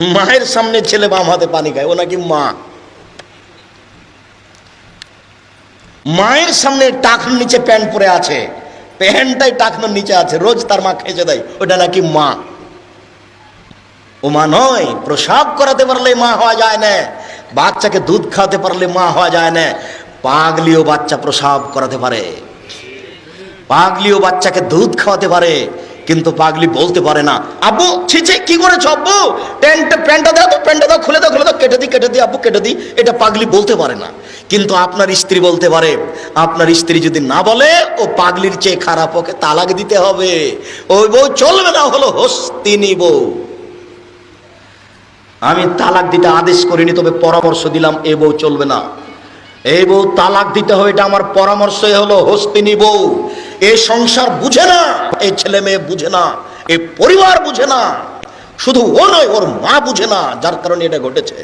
মায়ের সামনে ছেলে বাম হাতে পানি খায়, ও নাকি মা। মায়ের সামনে টাকনোর নিচে প্যান্ট পরে আছে, প্যান্টটাই টাকনোর নিচে আছে, রোজ তার মা খেঁচে দেয়, ওটা নাকি মা। ও মা নয়, প্রসাব করাতে পারলে মা হওয়া যায় না, বাচ্চাকে দুধ খাওয়াতে পারলে মা হওয়া যায় না, পাগলিও বাচ্চা প্রসাব করাতে পারে, পাগলিও বাচ্চাকে দুধ খাওয়াতে পারে কিন্তু পাগলি বলতে পারে না, আব্বু ছিছে কি করেছ আব্বু? প্যান্টটা প্যান্টটা দাও তো, প্যান্টটা দাও, খুলে দাও খুলে দাও, কেটে দিই কেটে দিই আব্বু, কেটে দিই এটা পাগলি বলতে পারে না। কিন্তু আপনার স্ত্রী বলতে পারে, আপনার স্ত্রী যদি না বলে, ও পাগলির চেয়ে খারাপ, ওকে তালাক দিতে হবে। ওই বউ চলবে না, হলো হস্তিনী বউ আমি তালাক দিতে আদেশ করিনি, তবে পরামর্শ দিলাম, এ বউ চলবে না। এই বউ তালাক দিতে হবে, এটা আমার পরামর্শ হলো হস্তিনী বউ এই সংসার বুঝে না এই ছেলে মেয়ে বুঝে না এই পরিবার বুঝে না। শুধু ও নয়, ওর মা বুঝে না, যার কারণে এটা ঘটেছে।